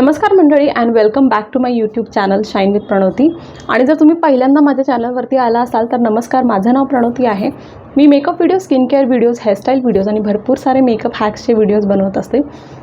नमस्कार मंडळी and welcome back to my YouTube channel shine with Pranavati आणि जर तुम्ही पहिल्यांदा माझ्या चॅनलवरती आला असाल तर नमस्कार. माझं नाव प्रणवती आहे. मी makeup video skin care videos hairstyle videos आणि भरपूर सारे मेकअप हॅक्सचे व्हिडिओज बनवत असते.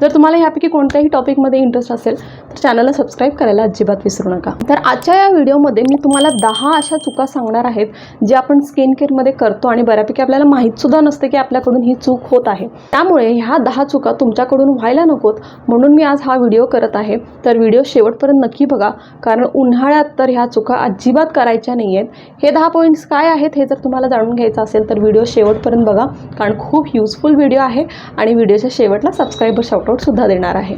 जर तुम्हाला ह्यापैकी कोणत्याही टॉपिकमध्ये इंटरेस्ट असेल तर चॅनलला सबस्क्राईब करायला अजिबात विसरू नका. तर आजच्या या व्हिडिओमध्ये मी तुम्हाला दहा अशा चुका सांगणार आहेत जे आपण स्किन केअरमध्ये करतो आणि बऱ्यापैकी आपल्याला माहीतसुद्धा नसते की आपल्याकडून ही चूक होत आहे. त्यामुळे ह्या दहा चुका तुमच्याकडून व्हायला नकोत म्हणून मी आज हा व्हिडिओ करत आहे. तर व्हिडिओ शेवटपर्यंत नक्की बघा कारण उन्हाळ्यात तर ह्या चुका अजिबात करायच्या नाही आहेत हे दहा पॉईंट्स काय आहेत हे जर तुम्हाला जाणून घ्यायचं असेल तर व्हिडिओ शेवटपर्यंत बघा कारण खूप युजफुल व्हिडिओ आहे आणि व्हिडिओच्या शेवटला सबस्क्रायबर शॉर्टआउटसुद्धा देणार आहे.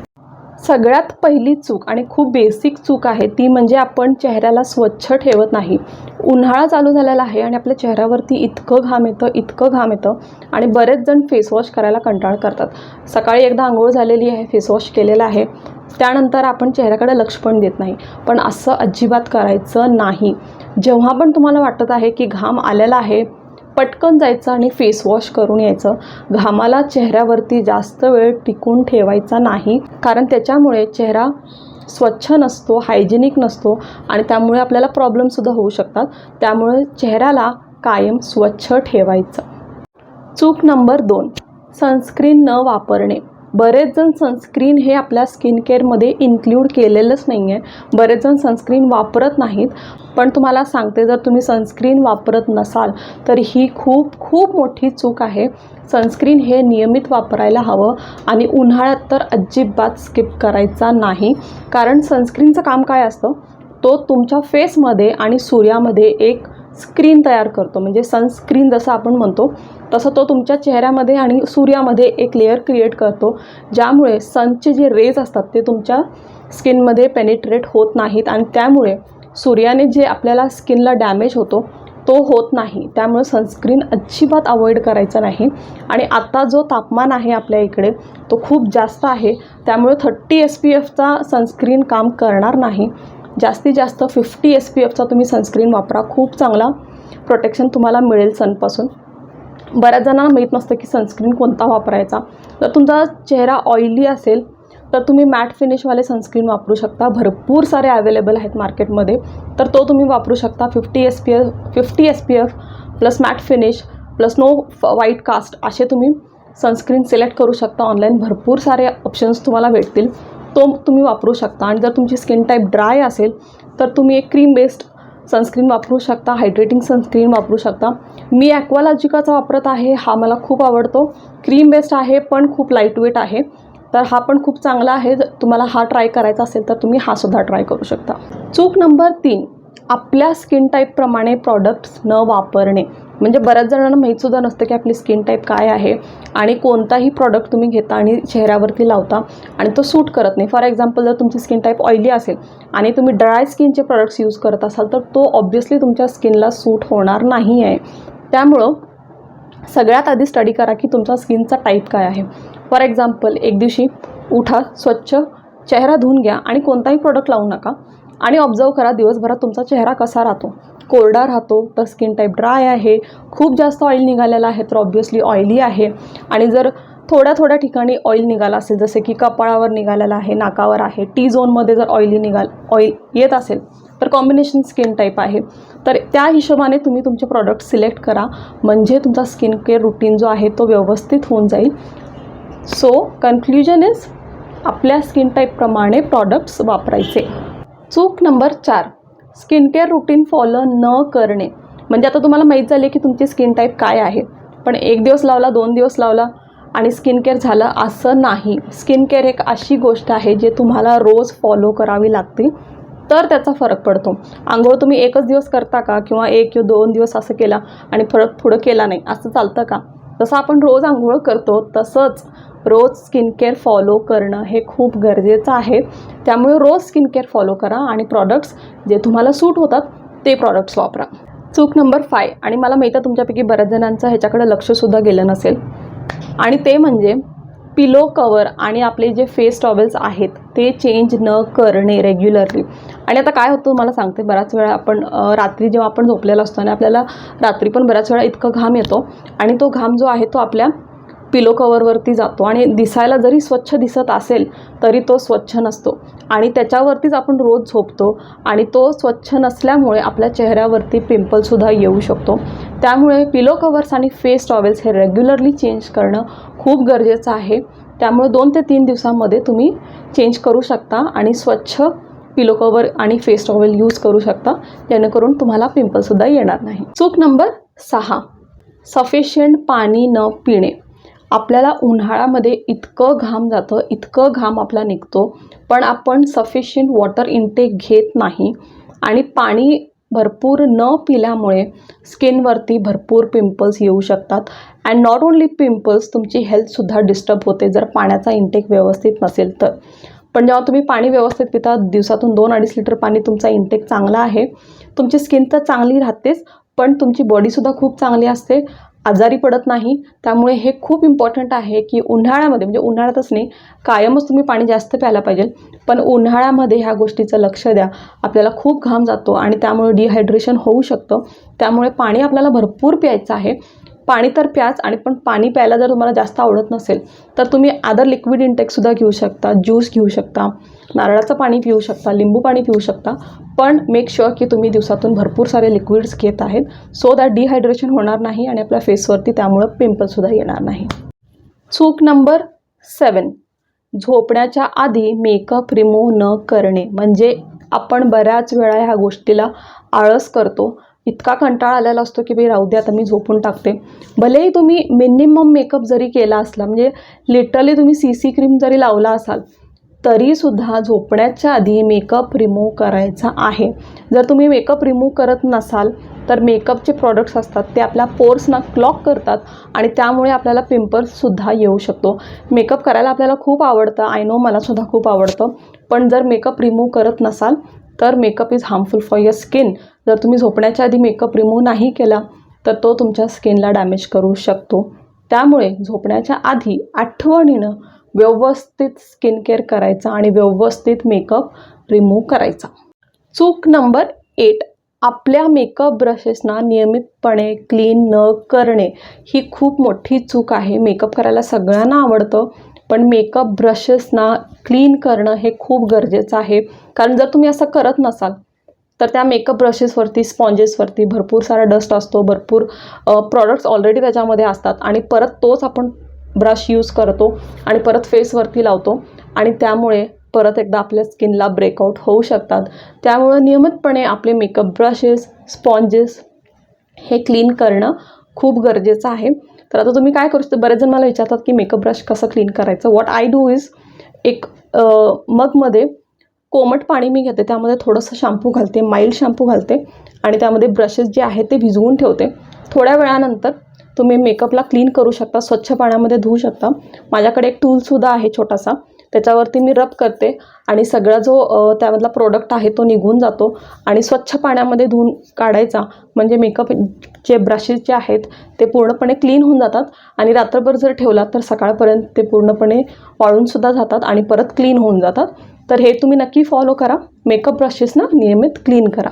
सगळ्यात पहिली चूक आणि खूप बेसिक चूक आहे ती म्हणजे आपण चेहऱ्याला स्वच्छ ठेवत नाही. उन्हाळा चालू झालेला आहे आणि आपल्या चेहऱ्यावरती इतकं घाम येतं इतकं घाम येतं आणि बरेच जण फेसवॉश करायला कंटाळ करतात. सकाळी एकदा आंघोळ झालेली आहे फेसवॉश केलेला आहे. त्यानंतर आपण चेहऱ्याकडे लक्ष पण देत नाही. पण असं अजिबात करायचं नाही. जेव्हा पण तुम्हाला वाटत आहे की घाम आलेला आहे पटकन जायचं आणि फेस वॉश करून यायचं. घामाला चेहऱ्यावरती जास्त वेळ टिकून ठेवायचा नाही. कारण त्याच्यामुळे चेहरा स्वच्छ नसतो हायजेनिक नसतो आणि त्यामुळे आपल्याला प्रॉब्लेमसुद्धा होऊ शकतात. त्यामुळे चेहऱ्याला कायम स्वच्छ ठेवायचं. चूक नंबर दोन. सनस्क्रीन न वापरणे. बरेच जण सनस्क्रीन हे आपल्या स्किन केअरमध्ये इन्क्ल्यूड केलेलंच नाही आहे बरेच जण सनस्क्रीन वापरत नाहीत. पण तुम्हाला सांगते जर तुम्ही सनस्क्रीन वापरत नसाल तर ही खूप खूप मोठी चूक आहे. सनस्क्रीन हे नियमित वापरायला हवं आणि उन्हाळ्यात तर अजिबात स्किप करायचा नाही. कारण सनस्क्रीनचं काम काय असतं? तो तुमच्या फेसमध्ये आणि सूर्यामध्ये एक स्क्रीन तयार करतो. म्हणजे सनस्क्रीन जसं आपण म्हणतो तसं तो तुमच्या चेहऱ्यामध्ये आणि सूर्यामध्ये एक लेअर क्रिएट करतो. ज्यामुळे सनचे जे रेज असतात ते तुमच्या स्किनमध्ये पेनिट्रेट होत नाहीत आणि त्यामुळे सूर्याने जे आपल्याला स्किनला डॅमेज होतो तो होत नाही. त्यामुळे सनस्क्रीन अजिबात अवॉइड करायचा नाही. आणि आत्ता जो तापमान आहे आपल्या इकडे तो खूप जास्त आहे. त्यामुळे थर्टी एस पी एफचा सनस्क्रीन काम करणार नाही. जास्तीत जास्त फिफ्टी एस पी एफचा तुम्ही सनस्क्रीन वापरा. खूप चांगला प्रोटेक्शन तुम्हाला मिळेल सनपासून बऱ्याच जणांना माहीत नसतं की सनस्क्रीन कोणता वापरायचा. जर तुमचा चेहरा ऑइली असेल तर तुम्ही मॅट फिनिशवाले सनस्क्रीन वापरू शकता. भरपूर सारे अवेलेबल आहेत मार्केटमध्ये तर तो तुम्ही वापरू शकता. Fifty S P F fifty S P F plus matte finish plus no white cast असे तुम्ही सनस्क्रीन सिलेक्ट करू शकता. ऑनलाईन भरपूर सारे ऑप्शन्स तुम्हाला भेटतील. तो तुम्ही वापरू शकता. आणि जर तुमची स्किन टाईप ड्राय असेल तर तुम्ही एक क्रीम बेस्ड सनस्क्रीन वापरू शकता हायड्रेटिंग सनस्क्रीन वापरू शकता. मी ॲक्वालॉजिकाचा वापरत आहे हा मला खूप आवडतो. क्रीम बेस्ड आहे पण खूप लाईटवेट आहे. तर हा पण खूप चांगला आहे. जर तुम्हाला हा ट्राय करायचा असेल तर तुम्ही हा सुद्धा ट्राय करू शकता. चूक नंबर तीन. आपल्या स्किन टाईपप्रमाणे प्रॉडक्ट्स न वापरणे. म्हणजे बऱ्याच जणांना माहीतसुद्धा नसतं की आपली स्किन टाईप काय आहे आणि कोणताही प्रॉडक्ट तुम्ही घेता आणि चेहऱ्यावरती लावता आणि तो सूट करत नाही. फॉर एक्झाम्पल जर तुमची स्किन टाईप ऑइली असेल आणि तुम्ही ड्राय स्किनचे प्रॉडक्ट्स यूज करत असाल तर तो ऑब्व्हियसली तुमच्या स्किनला सूट होणार नाही आहे त्यामुळं सगळ्यात आधी स्टडी करा की तुमचा स्किनचा टाईप काय आहे. फॉर एक्झाम्पल एक दिवशी उठा स्वच्छ चेहरा धुवून घ्या आणि कोणताही प्रॉडक्ट लावू नका. आणि ऑब्झर्व करा दिवसभरात तुमचा चेहरा कसा राहतो? कोरडा राहतो तर स्किन टाईप ड्राय आहे खूप जास्त ऑइल निघालेला आहे तर ऑब्व्हियसली ऑइली आहे. आणि जर थोड्या थोड्या ठिकाणी ऑइल निघाला असेल जसे की कपाळावर निघालेला आहे नाकावर आहे टी झोनमध्ये जर ऑइली निघाल ऑइल येत असेल तर कॉम्बिनेशन स्किन टाईप आहे. तर त्या हिशोबाने तुम्ही तुमचे प्रॉडक्ट सिलेक्ट करा. म्हणजे तुमचा स्किन केअर रुटीन जो आहे तो व्यवस्थित होऊन जाईल. सो कन्क्ल्युजन इज आपल्या स्किन टाईपप्रमाणे प्रॉडक्ट्स वापरायचे. चूक नंबर चार. स्किन केअर रुटीन फॉलो न करणे. म्हणजे आता तुम्हाला माहीत झाले की तुमची स्किन टाईप काय आहे. पण एक दिवस लावला दोन दिवस लावला आणि स्किन केअर झालं असं नाही. स्किन केअर एक अशी गोष्ट आहे जे तुम्हाला रोज फॉलो करावी लागते. तर त्याचा फरक पडतो. आंघोळ तुम्ही एकच दिवस करता का? किंवा एक किंवा दोन दिवस असं केला आणि फरक पुढं केला नाही असं चालतं का? जसं आपण रोज आंघोळ करतो तसंच रोज स्किन केअर फॉलो करणं हे खूप गरजेचं आहे. त्यामुळे रोज स्किन केअर फॉलो करा आणि प्रॉडक्ट्स जे तुम्हाला सूट होतात ते प्रॉडक्ट्स वापरा. चूक नंबर फाय आणि मला माहीत आहे तुमच्यापैकी बऱ्याच जणांचं ह्याच्याकडे लक्षसुद्धा गेलं नसेल. आणि ते म्हणजे पिलो कवर आणि आपले जे फेस टॉवेल्स आहेत ते चेंज न करणे रेग्युलरली आणि आता काय होतं मला सांगते बऱ्याच वेळा आपण रात्री जेव्हा आपण झोपलेला असतो आणि आपल्याला रात्री पण बऱ्याच वेळा इतकं घाम येतो आणि तो घाम जो आहे तो आपल्या पिलो कवरवरती जातो आणि दिसायला जरी स्वच्छ दिसत असेल तरी तो स्वच्छ नसतो. आणि त्याच्यावरतीच आपण रोज झोपतो आणि तो स्वच्छ नसल्यामुळे आपल्या चेहऱ्यावरती पिंपलसुद्धा येऊ शकतो. त्यामुळे पिलो कवर्स आणि फेस टॉवेल्स हे रेग्युलरली चेंज करणं खूप गरजेचं आहे. त्यामुळे दोन ते तीन दिवसामध्ये तुम्ही चेंज करू शकता आणि स्वच्छ पिलो कवर आणि फेस टॉवेल यूज करू शकता. जेणेकरून तुम्हाला पिंपलसुद्धा येणार नाही. चूक नंबर सहा. सफिशियंट पाणी न पिणे. आपल्याला उन्हाळ्यामध्ये इतकं घाम जातं इतकं घाम आपला निघतो पण आपण सफिशियंट वॉटर इनटेक घेत नाही आणि पाणी भरपूर न पिल्यामुळे स्किनवरती भरपूर पिंपल्स येऊ शकतात. अँड नॉट ओन्ली पिंपल्स तुमची हेल्थसुद्धा डिस्टर्ब होते जर पाण्याचा इनटेक व्यवस्थित नसेल तर. पण जेव्हा तुम्ही पाणी व्यवस्थित पिता दिवसातून दोन अडीच लिटर पाणी तुमचा इनटेक चांगला आहे. तुमची स्किन तर चांगली राहतेच पण तुमची बॉडीसुद्धा खूप चांगली असते. आजारी पडत नाही. त्यामुळे हे खूप इम्पॉर्टंट आहे की उन्हाळ्यामध्ये म्हणजे उन्हाळ्यातच नाही कायमच तुम्ही पाणी जास्त प्यायला पाहिजे. पण उन्हाळ्यामध्ये ह्या गोष्टीचं लक्ष द्या. आपल्याला खूप घाम जातो आणि त्यामुळे डिहायड्रेशन होऊ शकतं. त्यामुळे पाणी आपल्याला भरपूर प्यायचं आहे. पाणी तर प्याच आणि पण पाणी प्यायला जर तुम्हाला जास्त आवडत नसेल तर तुम्ही आदर लिक्विड इंटेकसुद्धा घेऊ शकता ज्यूस घेऊ शकता नारळाचं पाणी पिऊ शकता लिंबू पाणी पिऊ शकता पण मेक शुअर की तुम्ही दिवसातून भरपूर सारे लिक्विड्स घेत आहेत सो दॅट डिहायड्रेशन होणार नाही आणि आपल्या फेसवरती त्यामुळं पिंपलसुद्धा येणार नाही. चूक नंबर सेवन झोपण्याच्या आधी मेकअप रिमूव्ह न करणे म्हणजे आपण बऱ्याच वेळा ह्या गोष्टीला आळस करतो इतका कंटाळा आलेला असतो की बाई राहू दे आता मी झोपून टाकते. भलेही तुम्ही मिनिमम मेकअप जरी केला असला म्हणजे लिटरली तुम्ही सी सी क्रीम जरी लावला असाल तरीसुद्धा झोपण्याच्या आधी मेकअप रिमूव्ह करायचा आहे. जर तुम्ही मेकअप रिमूव्ह करत नसाल तर मेकअपचे प्रॉडक्ट्स असतात ते आपल्या पोर्सना क्लॉक करतात आणि त्यामुळे आपल्याला पिंपल्ससुद्धा येऊ शकतो. मेकअप करायला आपल्याला खूप आवडतं आय नो मलासुद्धा खूप आवडतं. पण जर मेकअप रिमूव्ह करत नसाल तर makeup is harmful for your skin जर तुम्ही झोपण्याच्या आधी मेकअप रिमूव्ह नाही केला तर तो तुमच्या स्किनला डॅमेज करू शकतो. त्यामुळे झोपण्याच्या आधी आठवणीनं व्यवस्थित स्किन केअर करायचा आणि व्यवस्थित मेकअप रिमूव्ह करायचा. चूक नंबर एट आपल्या मेकअप ब्रशेसना नियमितपणे क्लीन न करणे ही खूप मोठी चूक आहे. मेकअप करायला सगळ्यांना आवडतं. पण मेकअप ब्रशेसना क्लीन करणं हे खूप गरजेचं आहे. कारण जर तुम्ही असं करत नसाल तर त्या मेकअप ब्रशेसवरती स्पॉन्जेसवरती भरपूर सारा डस्ट असतो भरपूर प्रॉडक्ट्स ऑलरेडी त्याच्यामध्ये असतात आणि परत तोच आपण ब्रश यूज करतो आणि परत फेसवरती लावतो आणि त्यामुळे परत एकदा आपल्या स्किनला ब्रेकआउट होऊ शकतात. त्यामुळं नियमितपणे आपले मेकअप ब्रशेस स्पॉन्जेस हे क्लीन करणं खूप गरजेचं आहे. तर आता तुम्ही काय करू शकता? बरेच जण मला विचारतात की मेकअप ब्रश कसं क्लीन करायचं? वॉट आय डू इज एक मगमध्ये कोमट पाणी मी घेते. त्यामध्ये थोडंसं शॅम्पू घालते माइल्ड शॅम्पू घालते आणि त्यामध्ये ब्रशेस जे आहेत ते भिजवून ठेवते. थोड्या वेळानंतर तुम्ही मेकअपला क्लीन करू शकता स्वच्छ पाण्यामध्ये धुवू शकता. माझ्याकडे एक टूलसुद्धा आहे छोटासा. त्याच्यावरती मी रब करते आणि सगळा जो त्यामधला प्रोडक्ट आहे तो निघून जातो आणि स्वच्छ पाण्यामध्ये धुवून काढायचा. म्हणजे मेकअप जे ब्रशेस जे आहेत ते पूर्णपणे क्लीन होऊन जातात आणि रात्रभर जर ठेवला तर सकाळपर्यंत ते पूर्णपणे वाळूनसुद्धा जातात आणि परत क्लीन होऊन जातात. तर हे तुम्ही नक्की फॉलो करा. मेकअप ब्रशेसना नियमित क्लीन करा.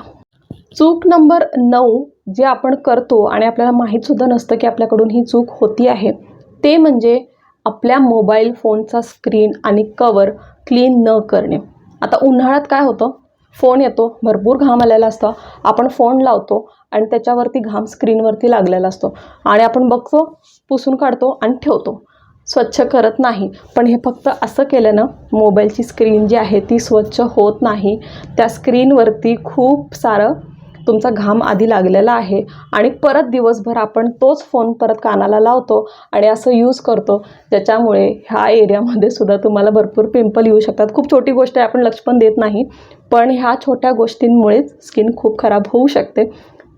चूक नंबर नऊ जे आपण करतो आणि आपल्याला माहीतसुद्धा नसतं की आपल्याकडून ही चूक होती आहे ते म्हणजे आपल्या मोबाईल फोनचा स्क्रीन आणि कवर क्लीन न करणे. आता उन्हाळ्यात काय होतं? फोन येतो भरपूर घाम आलेला असतो. आपण फोन लावतो आणि त्याच्यावरती घाम स्क्रीनवरती लागलेला असतो. आणि आपण बघतो पुसून काढतो आणि ठेवतो. स्वच्छ करत नाही. पण हे फक्त असं केलं ना मोबाईलची स्क्रीन जी आहे ती स्वच्छ होत नाही. त्या स्क्रीनवरती खूप सारं तुमचा घाम आधी लागलेला आहे आणि परत दिवसभर आपण तोच फोन परत कानाला लावतो आणि असं यूज करतो. ज्याच्यामुळे ह्या एरियामध्ये सुद्धा तुम्हाला भरपूर पिंपल येऊ शकतात. खूप छोटी गोष्ट आहे आपण लक्ष पण देत नाही. पण ह्या छोट्या गोष्टींमुळेच स्किन खूप खराब होऊ शकते.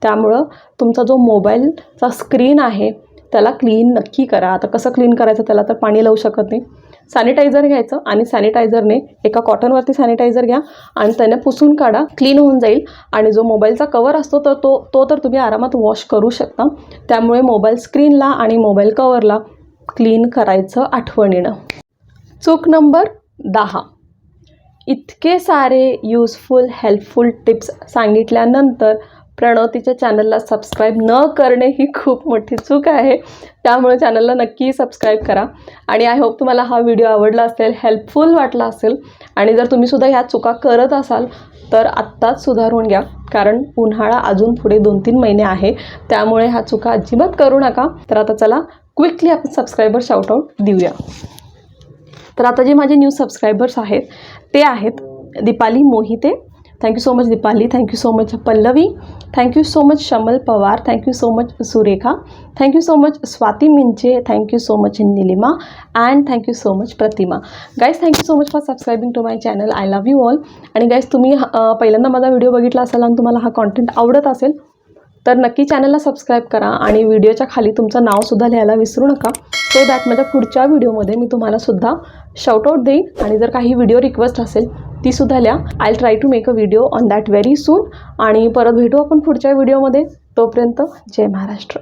त्यामुळं तुमचा जो मोबाईलचा स्क्रीन आहे त्याला क्लीन नक्की करा. आता कसं क्लीन करायचं त्याला तर पाणी लावू शकत नाही. सॅनिटायझर घ्यायचं आणि सॅनिटायझरने एका कॉटनवरती सॅनिटायझर घ्या आणि त्याने पुसून काढा क्लीन होऊन जाईल. आणि जो मोबाईलचा कवर असतो तर तो तो तर तुम्ही आरामात वॉश करू शकता. त्यामुळे मोबाईल स्क्रीनला आणि मोबाईल कवरला क्लीन करायचं आठवणीनं. चूक नंबर दहा. इतके सारे यूजफुल हेल्पफुल टिप्स सांगितल्यानंतर प्रणवतीच्या चॅनलला सबस्क्राईब न करणे ही खूप मोठी चूक आहे. त्यामुळे चॅनलला नक्की सबस्क्राईब करा. आणि आय होप तुम्हाला हा व्हिडिओ आवडला असेल हेल्पफुल वाटला असेल. आणि जर तुम्हीसुद्धा ह्या चुका करत असाल तर आत्ताच सुधारून घ्या. कारण उन्हाळा अजून पुढे दोन तीन महिने आहे. त्यामुळे ह्या चुका अजिबात करू नका. तर आता चला क्विकली आपण सबस्क्रायबर शाउटआउट देऊया. तर आता जे माझे न्यू सबस्क्रायबर्स आहेत ते आहेत Deepali Mohite thank you so much Deepali thank you so much Pallavi thank you so much Shamal Pawar thank you so much Surekha thank you so much Swati Minche thank you so much Nilima and thank you so much Pratima guys thank you so much for subscribing to my channel I love you all आणि guys तुम्ही पहिल्यांदा माझा video बघितला असाल आणि तुम्हाला हा content आवडत असेल तर नक्की चॅनलला सबस्क्राईब करा आणि व्हिडिओच्या खाली तुमचं नावसुद्धा लिहायला विसरू नका. सो दॅट माझ्या पुढच्या व्हिडिओमध्ये मी तुम्हाला सुद्धा शाउटआउट देईन. आणि जर काही व्हिडिओ रिक्वेस्ट असेल तीसुद्धा लिहा. I try to make a video on that very soon आणि परत भेटू आपण पुढच्या व्हिडिओमध्ये तोपर्यंत जय महाराष्ट्र.